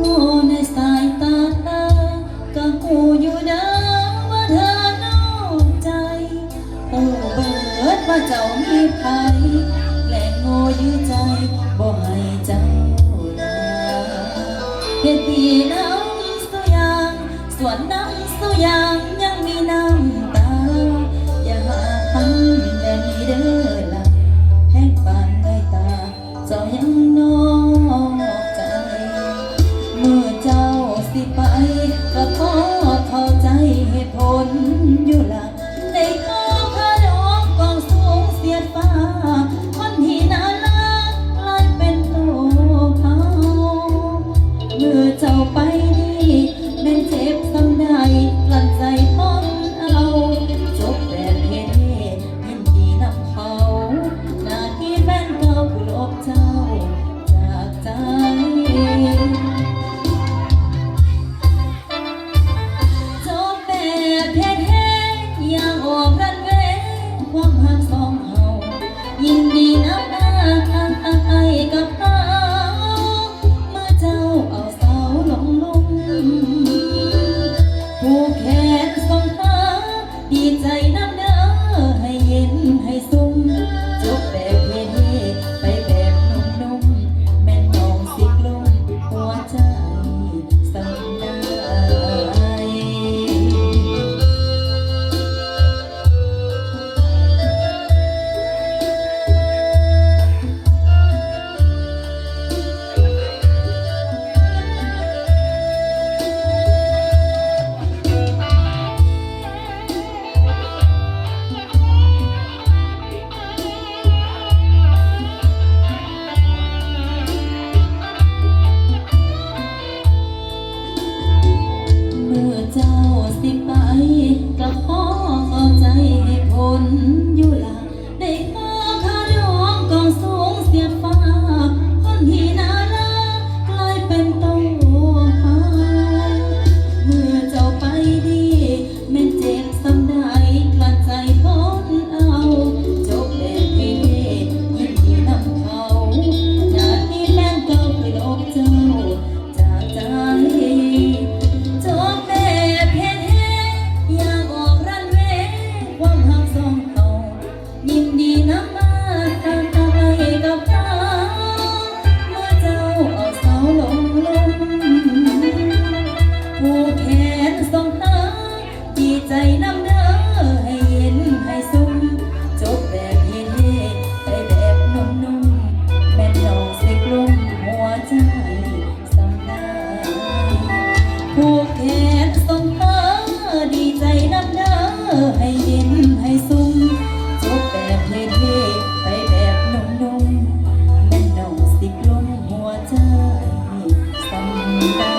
โง่ในสายตาเธอก็กูอยู่นะว่าเธอนอกใจโอ้เบิดว่าเจ้ามีภัยและโง่อยู่ใจบ่ให้เจ้าลาเหตุปีน้ำสุยางสวนน้ำสุยาง อยู่หลัง ผูกแขนส่งเธอดีใจนำเด้อให้ยิ้ให้ซุ้มจบแบบเท่ไปแบบนุ่มม่นนองสิกลมหัวใจสั่นตา